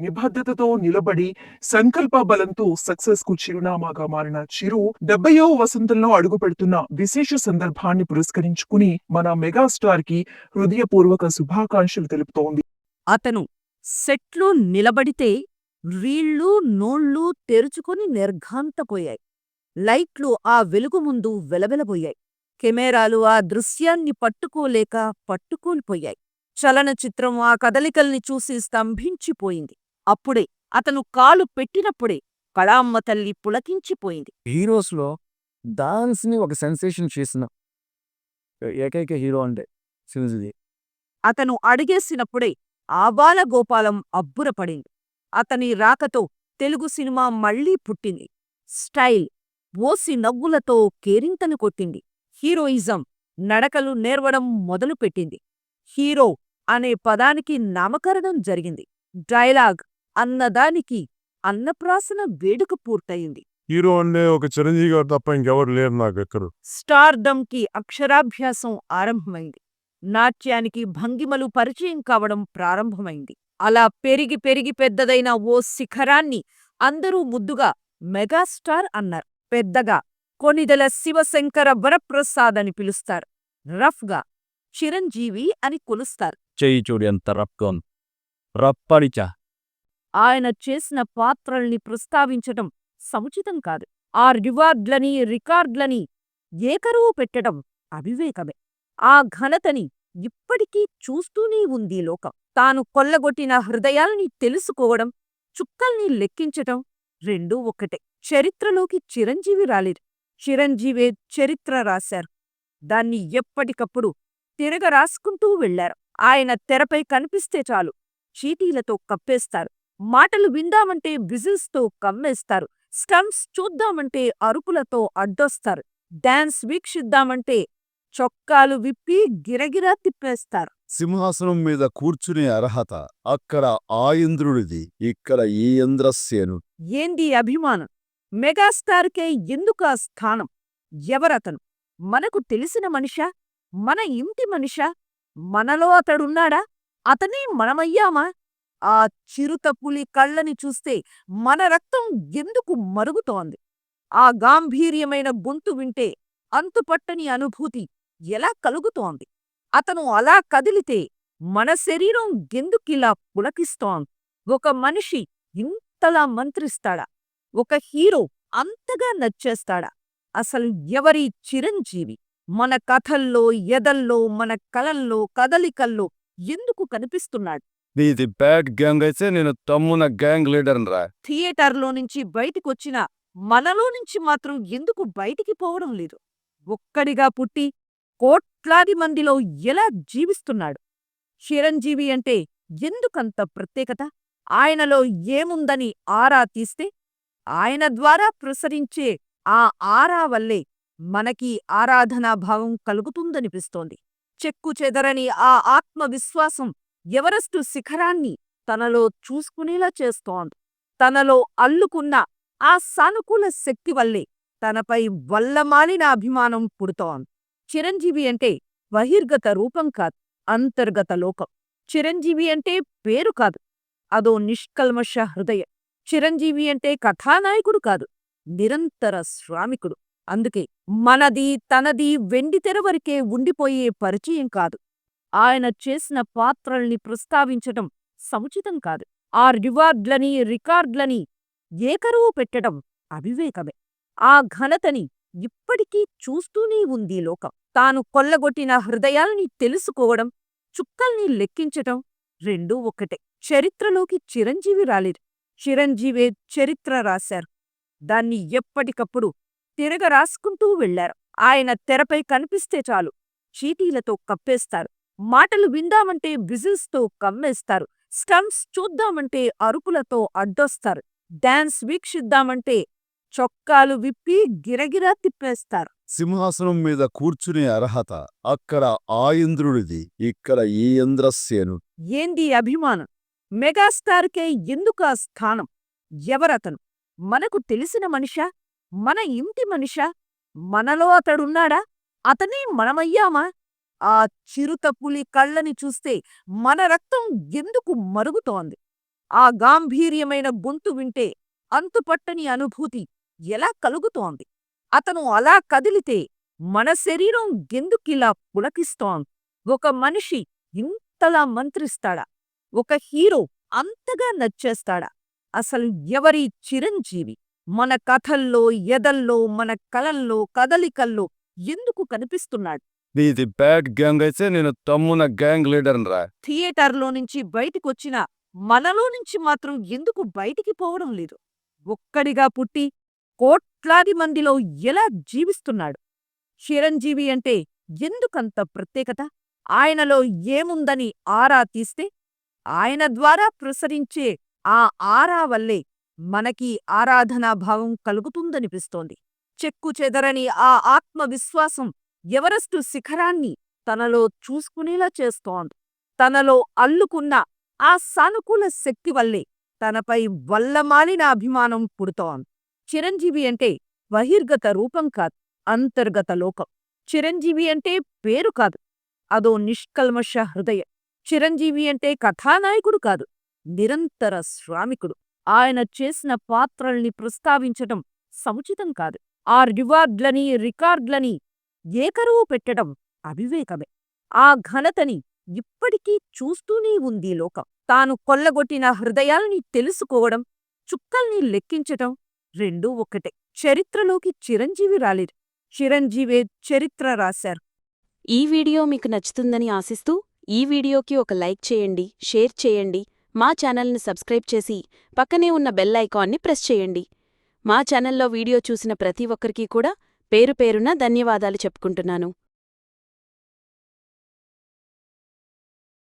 నిబద్ధతతో నిలబడి సంకల్ప బలంతో సక్సెస్కు చిరునామాగా మారిన చిరు డెబ్బయో వసంతంలో అడుగు పెడుతున్న విశేష సందర్భాన్ని పురస్కరించుకుని మన మెగాస్టార్కి హృదయపూర్వక శుభాకాంక్షలు తెలుపుతోంది. అతను సెట్లో నిలబడితే రీళ్ళు నోళ్ళు తెరుచుకొని నిర్ఘాంతపోయాయి. లైట్లు ఆ వెలుగు ముందు వెలవెలబోయాయి. కెమెరాలు ఆ దృశ్యాన్ని పట్టుకోలేక పట్టుకోల్పోయాయి. చలనచిత్రం ఆ కదలికల్ని చూసి స్తంభించిపోయింది. అప్పుడే అతను కాలు పెట్టినప్పుడే కళామ్మ తల్లి పులకించిపోయింది. హీరోస్లో డాన్స్ని ఒక సెన్సేషన్ చేసిన ఏకైక హీరో అంటే చిరంజీవి అతను అడిగేసినప్పుడే ఆబాల గోపాలం అబ్బురపడింది. అతని రాకతో తెలుగు సినిమా మళ్ళీ పుట్టింది. స్టైల్ ఓసి నవ్వులతో కేరింతలు కొట్టింది. హీరోయిజం నడకలు నేర్వడం మొదలుపెట్టింది. హీరో అనే పదానికి నామకరణం జరిగింది. డైలాగ్ అన్నదానికి అన్నప్రాసన వేడుక పూర్తయింది. హీరో అంటే ఒక చిరంజీవి గారు తప్ప ఇంకెవరు లేరు నాకు ఎక్కరు స్టార్డమ్కి అక్షరాభ్యాసం ఆరంభమైంది. నాట్యానికి భంగిమలు పరిచయం కావడం ప్రారంభమైంది. అలా పెరిగి పెరిగి పెద్దదైన ఓ శిఖరాన్ని అందరూ ముద్దుగా మెగాస్టార్ అన్నారు. పెద్దగా కొనిదెల శివశంకర వరప్రసాద్ అని పిలుస్తారు. రఫ్గా చిరంజీవి అని కొలుస్తారు. చెయ్యి చూడు ఎంత రఫ్గా ఉంది. రప్పడిచా ఆయన చేసిన పాత్రల్ని ప్రస్తావించటం సముచితం కాదు. ఆ రివార్డ్లని రికార్డ్లని ఏకరువు పెట్టడం అవివేకమే. ఆ ఘనతని ఇప్పటికీ చూస్తూనే ఉంది లోకం. తాను కొల్లగొట్టిన హృదయాల్ని తెలుసుకోవడం చుక్కల్ని లెక్కించటం రెండూ ఒక్కటే. చరిత్రలోకి చిరంజీవి రాలేదు. చిరంజీవే చరిత్ర రాశారు. దాన్ని ఎప్పటికప్పుడు తిరగ రాసుకుంటూ వెళ్ళారు. ఆయన తెరపై కనిపిస్తే చాలు చీటీలతో కప్పేస్తారు. మాటలు విందామంటే విజిల్స్తో కమ్మేస్తారు. స్టంప్స్ చూద్దామంటే అరుపులతో అడ్డొస్తారు. డాన్స్ వీక్షిద్దామంటే చొక్కాలు విప్పి గిరగిరా తిప్పేస్తారు. సింహాసనం మీద కూర్చునే అర్హత అక్కడ ఆ ఇంద్రుడిది ఇక్కడ ఈ ఇంద్రసేను. ఏంది అభిమానం? మెగాస్టార్కే ఎందుకు ఆ స్థానం? ఎవరతను? మనకు తెలిసిన మనిషా? మన ఇంటి మనిషా? మనలో అతడున్నాడా? అతనే మనమయ్యామా? ఆ చిరుత పులి కళ్ళని చూస్తే మన రక్తం ఎందుకు మరుగుతోంది? ఆ గాంభీర్యమైన గొంతు వింటే అంతుపట్టని అనుభూతి ఎలా కలుగుతోంది? అతను అలా కదిలితే మన శరీరం ఎందుకిలా పులకిస్తోంది? ఒక మనిషి ఇంతలా మంత్రిస్తాడా? ఒక హీరో అంతగా నచ్చేస్తాడా? అసలు ఎవరి చిరంజీవి? మన కథల్లో ఎదల్లో మన కలల్లో కదలికల్లో ఎందుకు కనిపిస్తున్నాడు? నీది బ్యాడ్ గ్యాంగ్ అయితే నేను తమ్మున గ్యాంగ్ లీడర్ రా. థియేటర్లో నుంచి బయటికొచ్చిన మనలో నుంచి మాత్రం ఎందుకు బయటికి పోవడం లేదు? ఒక్కడిగా పుట్టి కోట్లాది మందిలో ఎలా జీవిస్తున్నాడు? చిరంజీవి అంటే ఎందుకంత ప్రత్యేకత? ఆయనలో ఏముందని ఆరా తీస్తే? ఆయన ద్వారా ప్రసరించే ఆ ఆరా వల్లే మనకి ఆరాధనాభావం కలుగుతుందనిపిస్తోంది. చెక్కు చెదరని ఆ ఆత్మవిశ్వాసం ఎవరెస్టు శిఖరాన్ని తనలో చూసుకునేలా చేస్తోంది. తనలో అల్లుకున్న ఆ సానుకూల శక్తి వల్లే తనపై వల్లమాలిన అభిమానం పుడుతోంది. చిరంజీవి అంటే బహిర్గత రూపం కాదు అంతర్గత లోకం. చిరంజీవి అంటే పేరు కాదు అదో నిష్కల్మష హృదయం. చిరంజీవి అంటే కథానాయకుడు కాదు నిరంతర శ్రామికుడు. అందుకే మనది తనది వెండితెర వరకే ఉండిపోయే పరిచయం కాదు. ఆయన చేసిన పాత్రల్ని ప్రస్తావించటం సముచితం కాదు. ఆ రివార్డ్లని రికార్డ్లని ఏకరువు పెట్టడం అవివేకమే. ఆ ఘనతని ఇప్పటికీ చూస్తూనే ఉంది లోకం. తాను కొల్లగొట్టిన హృదయాల్ని తెలుసుకోవడం చుక్కల్ని లెక్కించటం రెండూ ఒకటే చరిత్రలోకి చిరంజీవి రాలేదు. చిరంజీవే చరిత్ర రాశారు. దాన్ని ఎప్పటికప్పుడు తిరగ రాసుకుంటూ వెళ్ళారు. ఆయన తెరపై కనిపిస్తే చాలు చీటీలతో కప్పేస్తారు. మాటలు విందామంటే విజిల్స్తో కమ్మేస్తారు. స్టంప్స్ చూద్దామంటే అరుపులతో అడ్డొస్తారు. డాన్స్ వీక్షిద్దామంటే చొక్కాలు విప్పి గిరగిరా తిప్పేస్తారు. సింహాసనం మీద కూర్చునే అర్హత అక్కడ ఆ ఇంద్రుడిది ఇక్కడ ఈ ఇంద్రసేను. ఏంది అభిమానం? మెగాస్టార్కే ఎందుకు ఆ స్థానం? ఎవరతను? మనకు తెలిసిన మనిషా? మన ఇంటి మనిషా? మనలో అతడున్నాడా? అతనే మనమయ్యామా? ఆ చిరుత పులి కళ్ళని చూస్తే మన రక్తం ఎందుకు మరుగుతోంది? ఆ గాంభీర్యమైన గొంతు వింటే అంతుపట్టని అనుభూతి ఎలా కలుగుతోంది? అతను అలా కదిలితే మన శరీరం ఎందుకిలా పులకిస్తోంది? ఒక మనిషి ఇంతలా మంత్రిస్తాడా? ఒక హీరో అంతగా నచ్చేస్తాడా? అసలు ఎవరి చిరంజీవి? మన కథల్లో ఎదల్లో మన కలల్లో కదలికల్లో ఎందుకు కనిపిస్తున్నాడు? నీది బ్యాడ్ గ్యాంగ్ అయితే నేను తమ్మున గ్యాంగ్ లీడర్ రా. థియేటర్లో నుంచి బయటికొచ్చిన మనలో నుంచి మాత్రం ఎందుకు బయటికి పోవడం లేదు? ఒక్కడిగా పుట్టి కోట్లాది మందిలో ఎలా జీవిస్తున్నాడు? చిరంజీవి అంటే ఎందుకంత ప్రత్యేకత? ఆయనలో ఏముందని ఆరా తీస్తే? ఆయన ద్వారా ప్రసరించే ఆ ఆరా వల్లే మనకి ఆరాధనాభావం కలుగుతుందనిపిస్తోంది. చెక్కు చెదరని ఆ ఆత్మవిశ్వాసం ఎవరెస్టు శిఖరాన్ని తనలో చూసుకునేలా చేస్తోంది. తనలో అల్లుకున్న ఆ సానుకూల శక్తి వల్లే తనపై వల్లమాలిన అభిమానం పుడుతోంది. చిరంజీవి అంటే బహిర్గత రూపం కాదు అంతర్గత లోకం. చిరంజీవి అంటే పేరు కాదు అదో నిష్కల్మష హృదయం. చిరంజీవి అంటే కథానాయకుడు కాదు నిరంతర శ్రామికుడు. ఆయన చేసిన పాత్రల్ని ప్రస్తావించటం సముచితం కాదు. ఆ రివార్డ్లని రికార్డ్లని ఏకరువు పెట్టడం అవివేకమే. ఆ ఘనతని ఇప్పటికీ చూస్తూనే ఉంది లోకం. తాను కొల్లగొట్టిన హృదయాల్ని తెలుసుకోవడం చుక్కల్ని లెక్కించటం రెండూ ఒక్కటే. చరిత్రలోకి చిరంజీవి రాలేదు చిరంజీవే చరిత్ర రాశారు. ఈ వీడియో మీకు నచ్చుతుందని ఆశిస్తూ ఈ వీడియోకి ఒక లైక్ చేయండి షేర్ చేయండి మా ఛానల్ని సబ్స్క్రైబ్ చేసి పక్కనే ఉన్న బెల్ ఐకాన్ని ప్రెస్ చేయండి. మా ఛానల్లో వీడియో చూసిన ప్రతి ఒక్కరికీ కూడా పేరు పేరున ధన్యవాదాలు చెప్పుకుంటున్నాను.